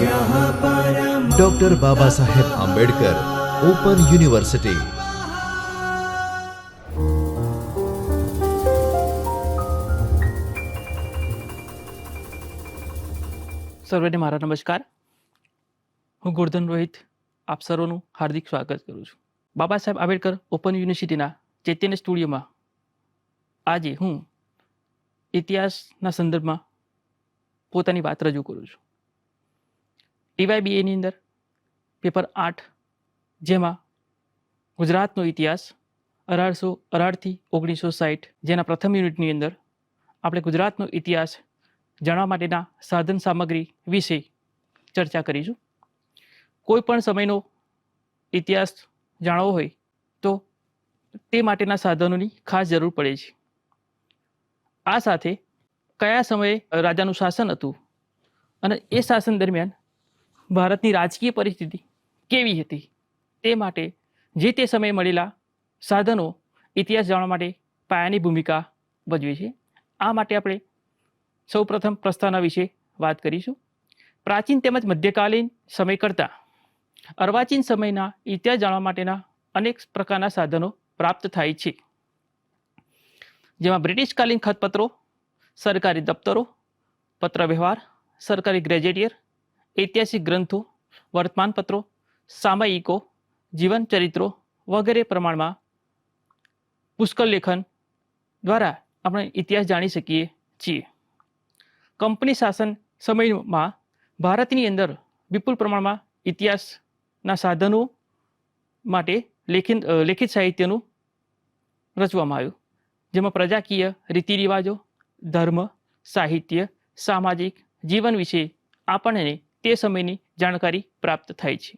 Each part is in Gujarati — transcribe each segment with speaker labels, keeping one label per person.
Speaker 1: Doctor Baba Saheb Ambedkar open university
Speaker 2: સર્વેને મારા નમસ્કાર. હું ગોરધન રોહિત, આપ સર્વનું હાર્દિક સ્વાગત કરું છું. બાબા સાહેબ આંબેડકર ઓપન યુનિવર્સિટીના ચૈતન્ય સ્ટુડિયોમાં આજે હું ઇતિહાસના સંદર્ભમાં પોતાની વાત રજૂ કરું છું. ટીવાયબીએની અંદર પેપર આઠ, જેમાં ગુજરાતનો ઇતિહાસ અઢારસો, અઢારથી ઓગણીસો સાઠ જેના પ્રથમ યુનિટની અંદર આપણે ગુજરાતનો ઇતિહાસ જાણવા માટેના સાધન સામગ્રી વિશે ચર્ચા કરીશું. કોઈ પણ સમયનો ઇતિહાસ જાણવો હોય તો તે માટેના સાધનોની ખાસ જરૂર પડે છે. આ સાથે કયા સમયે રાજાનું શાસન હતું અને એ શાસન દરમિયાન ભારતની રાજકીય પરિસ્થિતિ કેવી હતી? તે માટે જે તે સમયે મળેલા સાધનો ઇતિહાસ જાણવા માટે પાયાની ભૂમિકા ભજવે છે. આ માટે આપણે સૌપ્રથમ પ્રસ્થાના વિશે વાત કરીશું. પ્રાચીન તેમજ મધ્યકાલીન સમય કરતાં અર્વાચીન સમયના ઇતિહાસ જાણવા માટેના અનેક પ્રકારના સાધનો પ્રાપ્ત થાય છે. જેમાં બ્રિટિશકાલીન ખતપત્રો, સરકારી દફતરો પત્ર વ્યવહાર સરકારી ગ્રેજેટિયર ઐતિહાસિક ગ્રંથો, વર્તમાનપત્રો, સામયિકો જીવન ચરિત્રો વગેરે પ્રમાણમાં પુષ્કળ લેખન દ્વારા આપણે ઇતિહાસ જાણી શકીએ છીએ. કંપની શાસન સમયમાં ભારતની અંદર વિપુલ પ્રમાણમાં ઇતિહાસના સાધનો માટે લેખિત લેખિત સાહિત્યનું રચવામાં આવ્યું. જેમાં પ્રજાકીય રીતિ રિવાજો ધર્મ, સાહિત્ય, સામાજિક જીવન વિશે આપણને તે સમયની જાણકારી પ્રાપ્ત થાય છે.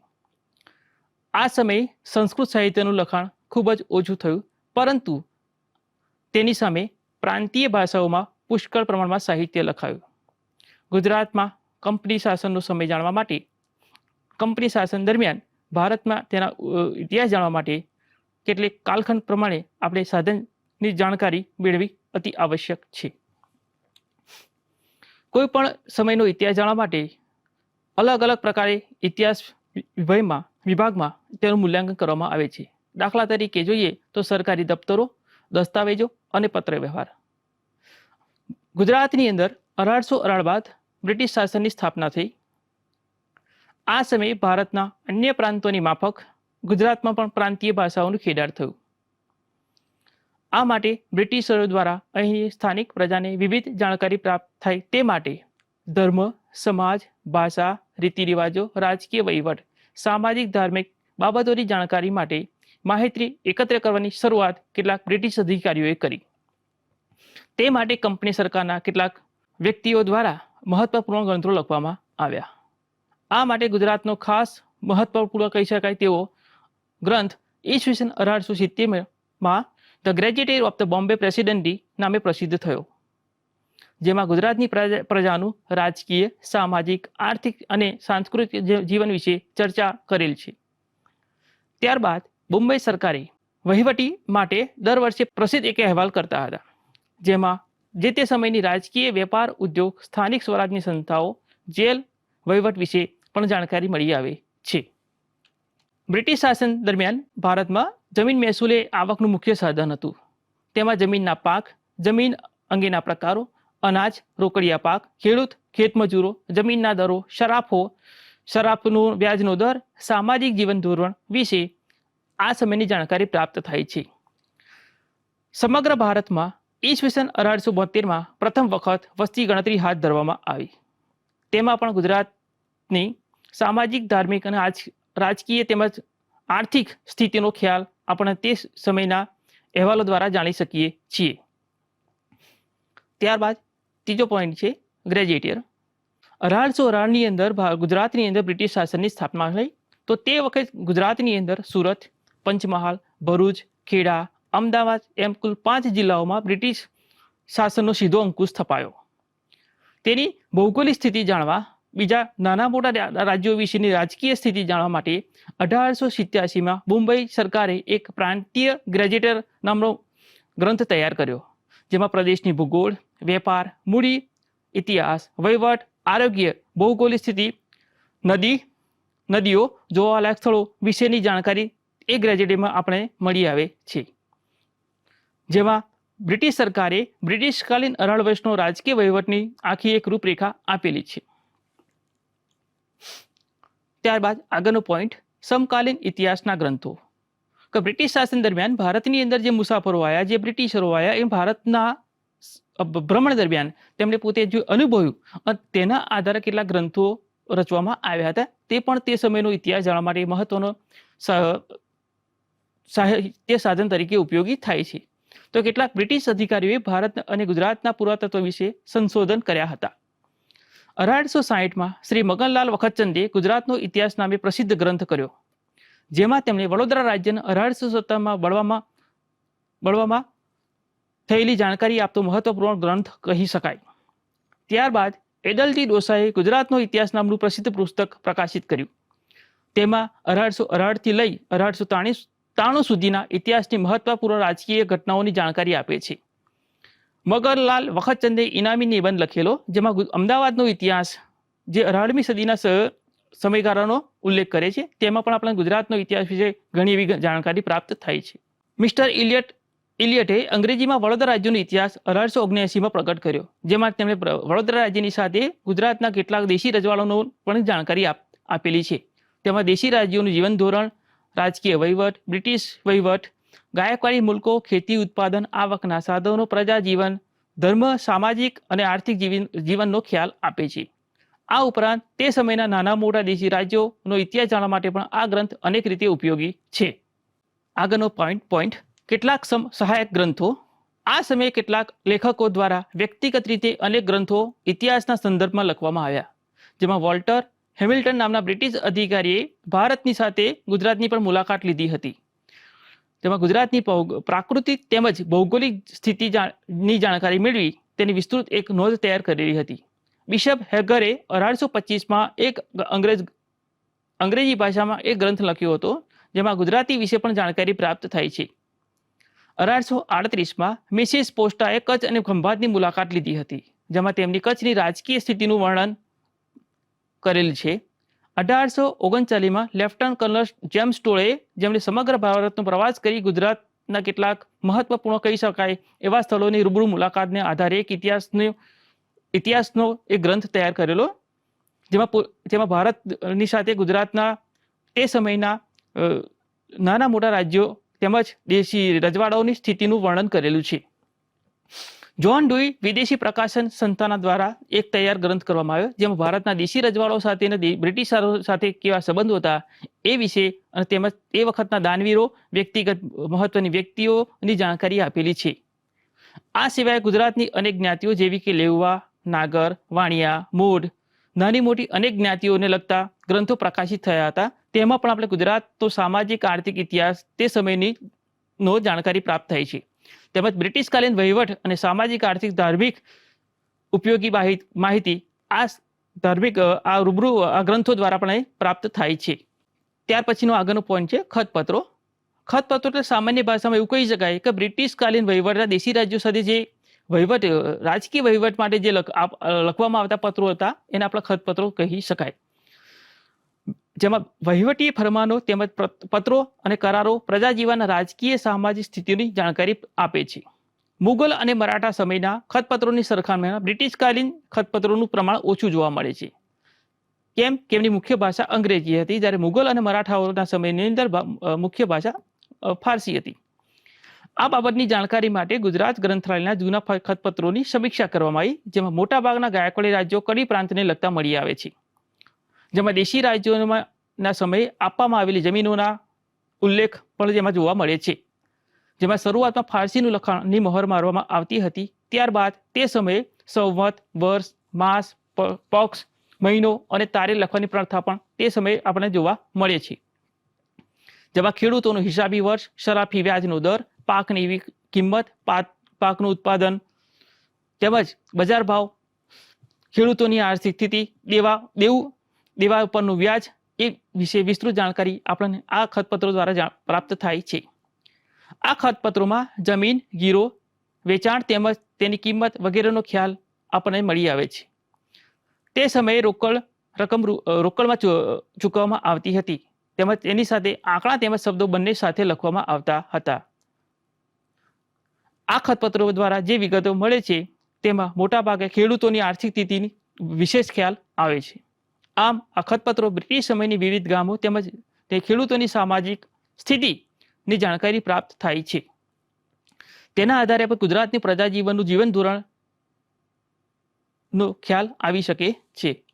Speaker 2: આ સમયે સંસ્કૃત સાહિત્યનું લખાણ ખૂબ જ ઓછું થયું, પરંતુ તેની સામે પ્રાંતીય ભાષાઓમાં પુષ્કળ પ્રમાણમાં સાહિત્ય લખાયું. ગુજરાતમાં કંપની શાસનનો સમય જાણવા માટે, કંપની શાસન દરમિયાન ભારતમાં તેના ઇતિહાસ જાણવા માટે કેટલીક કાલખંડ પ્રમાણે આપણે સાધનની જાણકારી મેળવી અતિ આવશ્યક છે. કોઈ પણ સમયનો ઇતિહાસ જાણવા માટે અલગ અલગ પ્રકારે ઇતિહાસ વિભાગમાં વિભાગમાં તેનું મૂલ્યાંકન કરવામાં આવે છે. દાખલા તરીકે જોઈએ તો સરકારી દફતરો, દસ્તાવેજો અને પત્ર વ્યવહાર ગુજરાતની અંદર અઢારસો અઢાર બાદ બ્રિટિશ શાસનની સ્થાપના થઈ. આ સમયે ભારતના અન્ય પ્રાંતોની માફક ગુજરાતમાં પણ પ્રાંતીય ભાષાઓનું ખેડાણ થયું. આ માટે બ્રિટિશરો દ્વારા અહીં સ્થાનિક પ્રજાને વિવિધ જાણકારી પ્રાપ્ત થાય તે માટે ધર્મ સમાજ, ભાષા રીતિ રિવાજો રાજકીય વહીવટ, સામાજિક, ધાર્મિક બાબતોની જાણકારી માટે માહિતી એકત્ર કરવાની શરૂઆત કેટલાક બ્રિટિશ અધિકારીઓએ કરી. તે માટે કંપની સરકારના કેટલાક વ્યક્તિઓ દ્વારા મહત્વપૂર્ણ ગ્રંથો લખવામાં આવ્યા. આ માટે ગુજરાતનો ખાસ મહત્વપૂર્ણ કહી શકાય તેવો ગ્રંથ ઈસવીસન અઢારસો સિત્તેરમાં the graduated of the Bombay presidency નામે પ્રસિદ્ધ થયો. જેમાં ગુજરાતની પ્રજા- પ્રજાનું રાજકીય, સામાજિક, આર્થિક અને સાંસ્કૃતિક જીવન વિશે ચર્ચા કરેલ છે. ત્યારબાદ મુંબઈ સરકારે વહીવટી માટે દર વર્ષે પ્રસિદ્ધ એક અહેવાલ કરતા હતા, જેમાં જે તે સમયની રાજકીય વેપાર ઉદ્યોગ, સ્થાનિક સ્વરાજની સંસ્થાઓ, જેલ, વહીવટ વિશે પણ જાણકારી મળી આવે છે. બ્રિટિશ શાસન દરમિયાન ભારતમાં જમીન મહેસૂલ એ આવકનું મુખ્ય સાધન હતું. તેમાં જમીનના પાક, જમીન અંગેના પ્રકારો અનાજ, રોકડિયા પાક, ખેડૂત, ખેતમજૂરો, જમીનના દરો, શરાફો, શરાફનો વ્યાજનો દર, સામાજિક જીવન ધોરણ વિશે આ સમયની જાણકારી પ્રાપ્ત થાય છે. સમગ્ર ભારતમાં ઈસવીસન અઢારસો બોતેરમાં પ્રથમ વખત વસ્તી ગણતરી હાથ ધરવામાં આવી. તેમાં પણ ગુજરાતની સામાજિક, ધાર્મિક અને રાજકીય તેમજ આર્થિક સ્થિતિનો ખ્યાલ આપણે તે સમયના અહેવાલો દ્વારા જાણી શકીએ છીએ. ત્યારબાદ ત્રીજો પોઈન્ટ છે ગ્રેજ્યુએટિયર અઢારસો અઢારની અંદર ગુજરાતની અંદર બ્રિટિશ શાસનની સ્થાપના થઈ. તો તે વખત ગુજરાતની અંદર સુરત, પંચમહાલ, ભરૂચ, ખેડા, અમદાવાદ એમ કુલ પાંચ જિલ્લાઓમાં બ્રિટિશ શાસનનો સીધો અંકુશ થપાયો તેની ભૌગોલિક સ્થિતિ જાણવા, બીજા નાના મોટા રાજ્યો વિશેની રાજકીય સ્થિતિ જાણવા માટે અઢારસો સિત્યાસીમાં મુંબઈ સરકારે એક પ્રાંતીય ગ્રેજ્યુએટર નામનો ગ્રંથ તૈયાર કર્યો, જેમાં પ્રદેશની ભૂગોળ વેપાર, મૂડી, ઇતિહાસ, વહીવટ, આરોગ્ય, ભૌગોલિક સ્થિતિ, નદી, નદીઓ જોવાલાયક સ્થળો વિશેની જાણકારી એ ગ્રેજ્યુટીમાં આપણે મળી આવે છે. જેમાં બ્રિટિશ સરકારે બ્રિટિશકાલીન અઢાર વર્ષનો રાજકીય વહીવટની આખી એક રૂપરેખા આપેલી છે. ત્યારબાદ આગળનો પોઈન્ટ, સમકાલીન ઇતિહાસના ગ્રંથો. કે બ્રિટિશ શાસન દરમિયાન ભારતની અંદર જે મુસાફરો આવ્યા, જે બ્રિટિશરો આવ્યા, એ ભારતના ભ્રમણ દરમિયાન તેમણે પોતે જે અનુભવ્યું અને તેના આધારે કેટલાક ગ્રંથો રચવામાં આવ્યા હતા. તે પણ તે સમયનો ઇતિહાસ જાણવા માટે મહત્વનો સાહિત્ય સાધન તરીકે ઉપયોગી થાય છે. તો કેટલાક બ્રિટિશ અધિકારીઓએ ભારત અને ગુજરાતના પુરાતત્વ વિશે સંશોધન કર્યા હતા. અઢારસો સાહીઠમાં શ્રી મગનલાલ વખતચંદે ગુજરાતનો ઇતિહાસ નામે પ્રસિદ્ધ ગ્રંથ કર્યો, જેમાં તેમણે વડોદરા રાજ્યના અઢારસો સત્તરમાં બળવામાં બળવામાં થયેલી જાણકારી આપતો મહત્વપૂર્ણ ગ્રંથ કહી શકાય. ત્યારબાદ એડલટી ડોસાએ ગુજરાતનો ઇતિહાસ નામનું પ્રસિદ્ધ પુસ્તક પ્રકાશિત કર્યું. તેમાં અઢારસો અઢારથી લઈ અઢારસો ત્રાણું સુધીના ઇતિહાસની મહત્વપૂર્ણ રાજકીય ઘટનાઓની જાણકારી આપે છે. મગરલાલ વખતચંદે ઇનામી નિબંધ લખેલો, જેમાં અમદાવાદનો ઇતિહાસ, જે અઢારમી સદીના સમયગાળાનો ઉલ્લેખ કરે છે, તેમાં પણ આપણા ગુજરાતનો ઇતિહાસ વિશે ઘણી એવી જાણકારી પ્રાપ્ત થાય છે. મિસ્ટર ઇલિયટ ઇલિયટે અંગ્રેજીમાં વડોદરા રાજ્યનો ઇતિહાસ અઢારસો ઓગણ્યાસીમાં પ્રગટ કર્યો, જેમાં તેમણે વડોદરા રાજ્યની સાથે ગુજરાતના કેટલાક દેશી રજવાડાનો પણ જાણકારી આપ- આપેલી છે. તેમાં દેશી રાજ્યોનું જીવન ધોરણ, રાજકીય વહીવટ, બ્રિટિશ વહીવટ, ગાયકવાડી મુલકો, ખેતી ઉત્પાદન, આવકના સાધનો પ્રજા જીવન ધર્મ, સામાજિક અને આર્થિક જીવન, જીવનનો ખ્યાલ આપે છે. આ ઉપરાંત તે સમયના નાના મોટા દેશી રાજ્યોનો ઇતિહાસ જાણવા માટે પણ આ ગ્રંથ અનેક રીતે ઉપયોગી છે. આગળનો પોઈન્ટ પોઈન્ટ કેટલાક સહાયક ગ્રંથો, આ સમયે કેટલાક લેખકો દ્વારા વ્યક્તિગત રીતે અનેક ગ્રંથો ઇતિહાસના સંદર્ભમાં લખવામાં આવ્યા, જેમાં વોલ્ટર હેમિલ્ટન નામના બ્રિટિશ અધિકારીએ ભારતની સાથે ગુજરાતની પણ મુલાકાત લીધી હતી. તેમાં ગુજરાતની પ્રાકૃતિક તેમજ ભૌગોલિક સ્થિતિ જા- જાણકારી મેળવી તેની વિસ્તૃત એક નોંધ તૈયાર કરેલી હતી. બિશપ હેગરે અઢારસો પચીસમાં એક અંગ્રેજ, અંગ્રેજી ભાષામાં એક ગ્રંથ લખ્યો હતો, જેમાં ગુજરાતી વિશે પણ જાણકારી પ્રાપ્ત થાય છે. અઢારસો આડત્રીસમાં મિસિસ પોસ્ટાએ કચ્છ અને ખંભાતની મુલાકાત લીધી હતી, જેમાં તેમની કચ્છની રાજકીય સ્થિતિનું વર્ણન કરેલ છે. અઢારસો ઓગણચાલીસમાં લેફ્ટનન્ટ કર્નલ જેમ્સ ટોળે જેમણે સમગ્ર ભારતનો પ્રવાસ કરી ગુજરાતના કેટલાક મહત્વપૂર્ણ કહી શકાય એવા સ્થળોની રૂબરૂ મુલાકાતને આધારે એક ઇતિહાસનો ઇતિહાસનો એક ગ્રંથ તૈયાર કરેલો, જેમાં જેમાં ભારતની સાથે ગુજરાતના તે સમયના નાના મોટા રાજ્યો તેમજ દેશી રજવાડાઓની સ્થિતિનું વર્ણન કરેલું છે. જ્હોન ડુઈ વિદેશી પ્રકાશન સંસ્થાના દ્વારા એક તૈયાર ગ્રંથ કરવામાં આવ્યો, જેમાં ભારતના દેશી રજવાડાઓ સાથે અને બ્રિટિશરો સાથે કેવા સંબંધો હતા એ વિશે અને તેમજ એ વખતના દાનવીરો વ્યક્તિગત મહત્વની વ્યક્તિઓની જાણકારી આપેલી છે. આ સિવાય ગુજરાતની અનેક જ્ઞાતિઓ જેવી કે લેવવા નાગર, વાણિયા, મૂઢ, નાની મોટી અનેક જ્ઞાતિઓને લગતા ગ્રંથો પ્રકાશિત થયા હતા તેમાં પણ આપણે ગુજરાત તો સામાજિક, આર્થિક ઇતિહાસ તે સમયની નો જાણકારી પ્રાપ્ત થાય છે. તેમજ બ્રિટિશકાલીન વહીવટ અને સામાજિક, આર્થિક, ધાર્મિક ઉપયોગી માહિત- આ ધાર્મિક આ રૂબરૂ, આ ગ્રંથો દ્વારા પણ પ્રાપ્ત થાય છે. ત્યાર પછીનો આગળનો પોઈન્ટ છે ખતપત્રો. ખતપત્રો એટલે સામાન્ય ભાષામાં એવું કહી શકાય કે બ્રિટિશકાલીન વહીવટના દેશી રાજ્યો સાથે જે વહીવટ રાજકીય વહીવટ માટે જે લખવામાં આવતા પત્રો હતા એને આપણે ખતપત્રો કહી શકાય. જેમાં વહીવટી ફરમાનો તેમજ પત્રો અને કરારો પ્રજાજીવનના રાજકીય સામાજિક સ્થિતિની જાણકારી આપે છે. મુગલ અને મરાઠા સમયના ખતપત્રોની સરખામણીમાં બ્રિટિશકાલીન ખતપત્રોનું પ્રમાણ ઓછું જોવા મળે છે. કેમ? કે એમની મુખ્ય ભાષા અંગ્રેજી હતી, જ્યારે મુગલ અને મરાઠાઓના સમયની અંદર મુખ્ય ભાષા ફારસી હતી. આ બાબતની જાણકારી માટે ગુજરાત ગ્રંથાલયના જૂના ખતપત્રોની સમીક્ષા કરવામાં આવી, જેમાં મોટાભાગના ગાયકવાડી રાજ્યો કડી પ્રાંતને લગતા મળી આવે છે. જેમાં દેશી રાજ્યોમાં ના સમયે આપવામાં આવેલી જમીનોના ઉલ્લેખ પણ જેમાં જોવા મળે છે. જેમાં શરૂઆતમાં ફારસીનું લખાણની મહોર મારવામાં આવતી હતી. ત્યારબાદ તે સમયે સંવત, વર્ષ, માસ પક્ષ, મહિનો અને તારીખ લખવાની પ્રથા પણ તે સમયે આપણે જોવા મળે છે. જેમાં ખેડૂતોનું હિસાબી વર્ષ, શરાફી વ્યાજનો દર, પાકની કિંમત, પાક, પાકનું ઉત્પાદન તેમજ બજાર ભાવ, ખેડૂતોની આર્થિક સ્થિતિ, દેવા, દેવું, દેવા ઉપરનું વ્યાજ એ વિશે વિસ્તૃત જાણકારી આપણને આ ખતપત્રો દ્વારા પ્રાપ્ત થાય છે. આ ખતપત્રોમાં જમીન, ગીરો, વેચાણ તેમજ તેની કિંમત વગેરેનો ખ્યાલ આપણને મળી આવે છે. તે સમયે રોકડ રકમ રોકડમાં ચૂકવવામાં આવતી હતી. તેમજ તેની સાથે આંકડા તેમજ શબ્દો બંને સાથે લખવામાં આવતા હતા. આ ખતપત્રો દ્વારા જે વિગતો મળે છે, તેમાં મોટાભાગે ખેડૂતોની આર્થિક સ્થિતિની વિશેષ ખ્યાલ આવે છે. આમ આ ખતપત્રો બ્રિટિશ સમયની વિવિધ ગામો તેમજ તે ખેડૂતોની સામાજિક સ્થિતિની જાણકારી પ્રાપ્ત થાય છે. તેના આધારે પણ ગુજરાતની પ્રજાજીવનનું જીવન ધોરણ નો ખ્યાલ આવી શકે છે.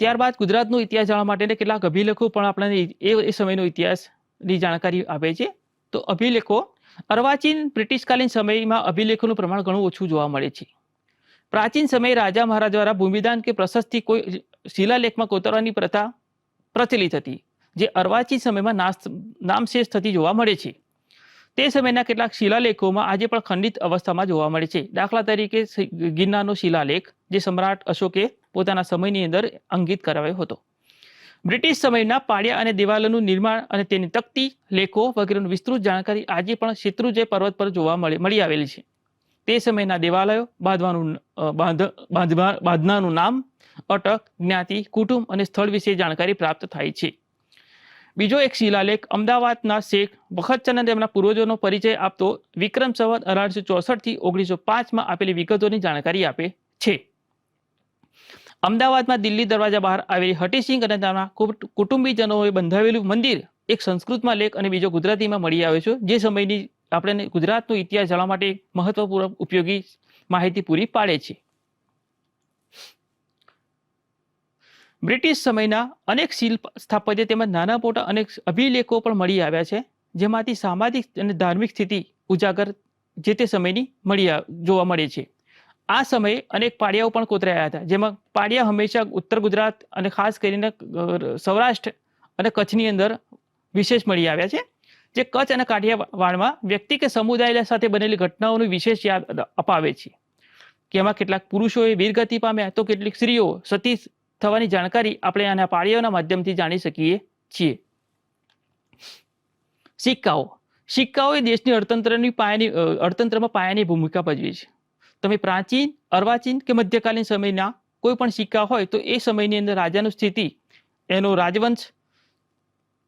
Speaker 2: ત્યારબાદ ગુજરાતનો ઇતિહાસ જાણવા માટે કેટલાક અભિલેખો પણ આપણને એ એ સમયનો ઇતિહાસની જાણકારી આપે છે. તો અભિલેખો અર્વાચીન બ્રિટિશકાલીન સમયમાં અભિલેખોનું પ્રમાણ ઘણું ઓછું જોવા મળે છે. પ્રાચીન સમયે રાજા મહારાજ દ્વારા ભૂમિદાન કે પ્રશસ્તિ કોઈ શિલાલેખમાં કોતરવાની પ્રથા પ્રચલિત હતી, જે અર્વાચીન સમયમાં નાશ નામશેષ થતી જોવા મળે છે. તે સમયના કેટલાક શિલાલેખોમાં આજે પણ ખંડિત અવસ્થામાં જોવા મળે છે. દાખલા તરીકે ગિરનારનો શિલાલેખ, જે સમ્રાટ અશોકે પોતાના સમયની અંદર અંકિત કરાવ્યો હતો. બ્રિટિશ સમયના પાળિયા અને દિવાલોનું નિર્માણ અને તેની તકતી, લેખો વગેરેનું વિસ્તૃત જાણકારી આજે પણ શેત્રુજય પર્વત પર જોવા મળી મળી આવેલી છે. તે સમયના દેવાલયો બાંધવાનું બાંધ બાંધનાનું નામ અટક, જ્ઞાતિ, કુટુંબ અને સ્થળ વિશે જાણકારી પ્રાપ્ત થાય છે. બીજો એક શિલાલેખ અમદાવાદના શેખ વખતચંદ તેમના પૂર્વજોનો પરિચય આપતો વિક્રમ સંવત અઢારસો ચોસઠથી ઓગણીસો પાંચમાં આપેલી વિગતોની જાણકારી આપે છે. અમદાવાદમાં દિલ્હી દરવાજા બહાર આવેલી હટીસિંહ અને તેમના કુટ- કુટુંબીજનોએ બંધાવેલું મંદિર એક સંસ્કૃતમાં લેખ અને બીજો ગુજરાતીમાં મળી આવ્યો છે, જે સમયની આપણે ગુજરાતનો ઇતિહાસ જાણવા માટે મહત્વપૂર્ણ ઉપયોગી માહિતી પૂરી પાડે છે. બ્રિટિશ સમયના અનેક શિલ્પ સ્થાપત્ય તેમજ નાના મોટા અનેક અભિલેખો પણ મળી આવ્યા છે, જેમાંથી સામાજિક અને ધાર્મિક સ્થિતિ ઉજાગર જે તે સમયની મળી જોવા મળે છે. આ સમયે અનેક પાડિયાઓ પણ કોતરાયા હતા, જેમાં પાડિયા હંમેશા ઉત્તર ગુજરાત અને ખાસ કરીને સૌરાષ્ટ્ર અને કચ્છની અંદર વિશેષ મળી આવ્યા છે. જે કચ્છ અને કાઠિયાવાડમાં વ્યક્તિ કે સમુદાય સાથે બનેલી ઘટનાઓનું વિશેષ યાદ અપાવે છે. કે એમાં કેટલાક પુરુષોએ વીરગતિ પામ્યા, તો કેટલીક સ્ત્રીઓ સતી થવાની જાણકારી આપણે આના પાળીઓના માધ્યમથી જાણી શકીએ છીએ. સિક્કાઓ. સિક્કાઓ એ દેશની અર્થતંત્રની પાયાની અર્થતંત્રમાં પાયાની ભૂમિકા ભજવી છે. તમે પ્રાચીન, અર્વાચીન કે મધ્યકાલીન સમયના કોઈ પણ સિક્કા હોય, તો એ સમયની અંદર રાજાનું સ્થિતિ, એનો રાજવંશ,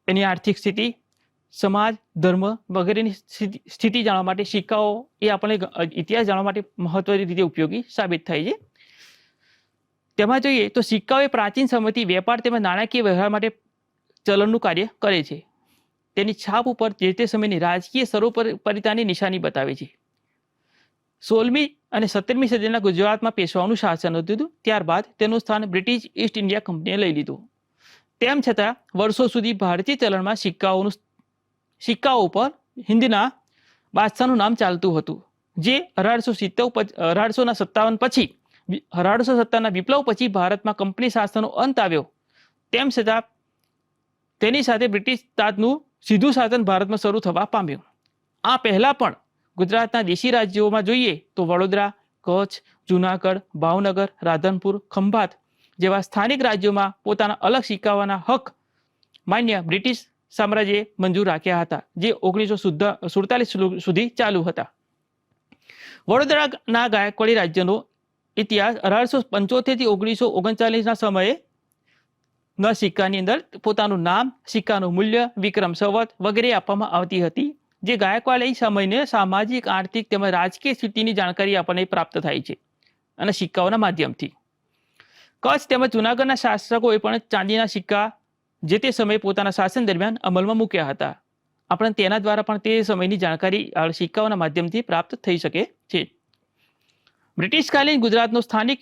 Speaker 2: એની આર્થિક સ્થિતિ સમાજ, ધર્મ વગેરેની સ્થિતિ જાણવા માટે સિક્કાઓ એ આપણે ઇતિહાસ જાણવા માટે મહત્વની રીતે ઉપયોગી સાબિત થાય છે. તેમાં જોઈએ તો સિક્કાઓ એ પ્રાચીન સમયથી વેપાર તેમજ નાણાકીય વ્યવહાર માટે ચલણનું કાર્ય કરે છે. તેની છાપ ઉપર જે તે સમયની રાજકીય સર્વોપરિતાની નિશાની બતાવે છે. સોળમી અને સત્તરમી સદીના ગુજરાતમાં પેશવાનું શાસન હતું ત્યારબાદ તેનું સ્થાન બ્રિટિશ ઈસ્ટ ઇન્ડિયા કંપનીએ લઈ લીધું. તેમ છતાં, વર્ષો સુધી ભારતીય ચલણમાં સિક્કાઓનું સિક્કાઓ ઉપર હિન્દના બાદશાહનું નામ ચાલતું હતું, જે અઢારસો સિત્તેર અઢારસોના સત્તાવન પછી, અઢારસો સત્તાના વિપ્લવ પછી ભારતમાં કંપની શાસનનો અંત આવ્યો. તેમ છતાં, તેની સાથે બ્રિટિશ તાજનું સીધું શાસન ભારતમાં શરૂ થવા પામ્યું. આ પહેલાં પણ ગુજરાતના દેશી રાજ્યોમાં જોઈએ તો વડોદરા, કચ્છ, જુનાગઢ, ભાવનગર, રાધનપુર, ખંભાત જેવા સ્થાનિક રાજ્યોમાં પોતાના અલગ સિક્કાઓના હક માન્ય બ્રિટિશ સામ્રાજ્યએ મંજૂર રાખ્યા હતા, જે ઓગણીસો સુડતાલીસ સુધી ચાલુ હતા. વડોદરાના ગાયકવાડી રાજ્યનો ઇતિહાસ અઢારસો પંચોતેરથી ઓગણીસો ઓગણચાલીસના સમયે ના સિક્કાની અંદર પોતાનું નામ, સિક્કાનું મૂલ્ય, વિક્રમ સંવત વગેરે આપવામાં આવતી હતી, જે ગાયકવાડી સમયને સામાજિક, આર્થિક તેમજ રાજકીય સ્થિતિની જાણકારી આપણને પ્રાપ્ત થાય છે અને સિક્કાઓના માધ્યમથી. કચ્છ તેમજ જુનાગઢના શાસકોએ પણ ચાંદીના સિક્કા જે તે સમયે પોતાના શાસન દરમિયાન અમલમાં મૂક્યા હતા. આપણે તેના દ્વારા પણ તે સમયની જાણકારી સિક્કાઓના માધ્યમથી પ્રાપ્ત થઈ શકે છે. બ્રિટિશકાલીન ગુજરાતનો સ્થાનિક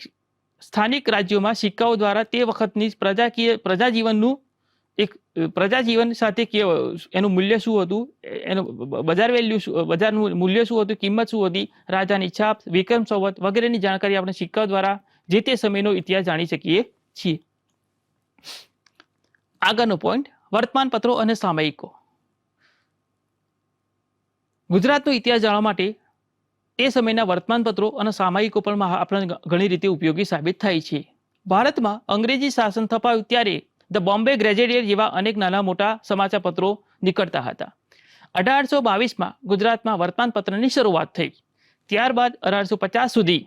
Speaker 2: સ્થાનિક રાજ્યોમાં સિક્કાઓ દ્વારા તે વખતની પ્રજાકીય, પ્રજાજીવનનું એક, પ્રજાજીવન સાથે કે, એનું મૂલ્ય શું હતું? એનું બજાર વેલ્યુ શું, બજારનું મૂલ્ય શું હતું? કિંમત શું હતી? રાજાની છાપ, વિક્રમ સંવત વગેરેની જાણકારી આપણે સિક્કાઓ દ્વારા જે તે સમયનો ઇતિહાસ જાણી શકીએ છીએ. આગળનો પોઈન્ટ વર્તમાન પત્રો અને સામયિકો. ગુજરાતનો ઇતિહાસ જાણવા માટે તે સમયના વર્તમાનપત્રો અને સામયિકો પણ આપણને ઘણી રીતે ઉપયોગી સાબિત થાય છે. ભારતમાં અંગ્રેજી શાસન થપાયું ત્યારે ધ બોમ્બે ગ્રેજેડિયર જેવા અનેક નાના મોટા સમાચાર પત્રો નીકળતા હતા. અઢારસો બાવીસમાં ગુજરાતમાં વર્તમાનપત્રની શરૂઆત થઈ. ત્યારબાદ અઢારસો પચાસ સુધી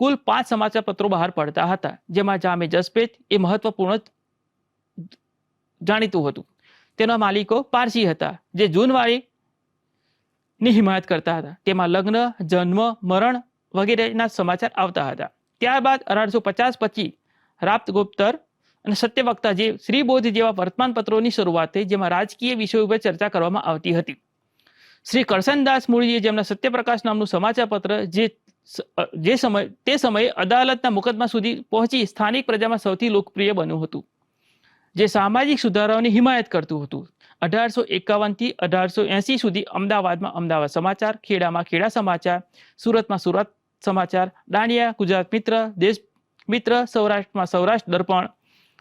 Speaker 2: કુલ પાંચ સમાચાર પત્રો બહાર પડતા હતા, જેમાં જામે જસપેત એ મહત્વપૂર્ણ જાણીતું હતું. તેના માલિકો પારસી હતા, જે જૂનવાળી ની હિમાયત કરતા હતા. તેમાં લગ્ન, જન્મ, મરણ વગેરેના સમાચાર આવતા હતા. ત્યારબાદ અઢારસો પચાસ પછી રાપ્ત ગુપ્તર અને સત્યવક્તા જે શ્રીબોધ જેવા વર્તમાન પત્રોની શરૂઆત થઈ, જેમાં રાજકીય વિષયો ઉપર ચર્ચા કરવામાં આવતી હતી. શ્રી કરશનદાસ મૂળજીએ જેમના સત્યપ્રકાશ નામનું સમાચાર પત્ર જે જે સમય, તે સમયે અદાલતના મુકદમા સુધી પહોંચી સ્થાનિક પ્રજામાં સૌથી લોકપ્રિય બન્યું હતું. જે સામાજિક સુધારાઓની હિમાયત કરતું હતું. અઢારસો એકાવનથી અઢારસો એંસી સુધી અમદાવાદમાં અમદાવાદ સમાચાર, ખેડામાં ખેડા સમાચાર, સુરતમાં સુરત સમાચાર, દાંડિયા, ગુજરાત મિત્ર, દેશ મિત્ર, સૌરાષ્ટ્રમાં સૌરાષ્ટ્ર દર્પણ,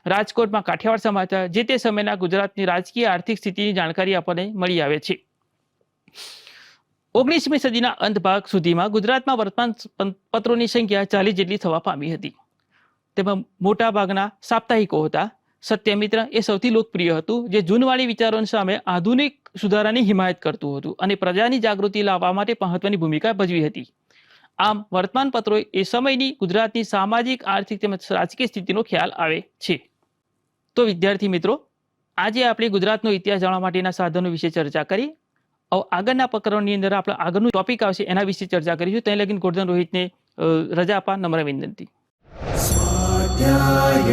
Speaker 2: રાજકોટમાં કાઠિયાવાડ સમાચાર, જે તે સમયના ગુજરાતની રાજકીય આર્થિક સ્થિતિની જાણકારી આપણને મળી આવે છે. ઓગણીસમી સદીના અંત ભાગ સુધીમાં ગુજરાતમાં વર્તમાન પત્રોની સંખ્યા ચાલીસ જેટલી થવા પામી હતી. તેમાં મોટા ભાગના સાપ્તાહિકો હતા. સત્યમિત્ર એ સૌથી લોકપ્રિય હતું, જે જૂનવાળી વિચારોની સામે આધુનિક સુધારાની હિમાયત કરતું હતું અને પ્રજાની જાગૃતિ લાવવા માટે મહત્વની ભૂમિકા ભજવી હતી. આમ વર્તમાન એ સમયની ગુજરાતની સામાજિક, આર્થિક તેમજ રાજકીય સ્થિતિનો ખ્યાલ આવે છે. તો વિદ્યાર્થી મિત્રો, આજે આપણે ગુજરાતનો ઇતિહાસ જાણવા માટેના સાધનો વિશે ચર્ચા કરી. આગળના પ્રકરણની અંદર આપણે આગળનું ટોપિક આવશે એના વિશે ચર્ચા કરીશું. તે લગીને ગોર્ધન રોહિતને રજા આપવા નમ્ર વિનંતી.
Speaker 3: સ્વાધ્યાય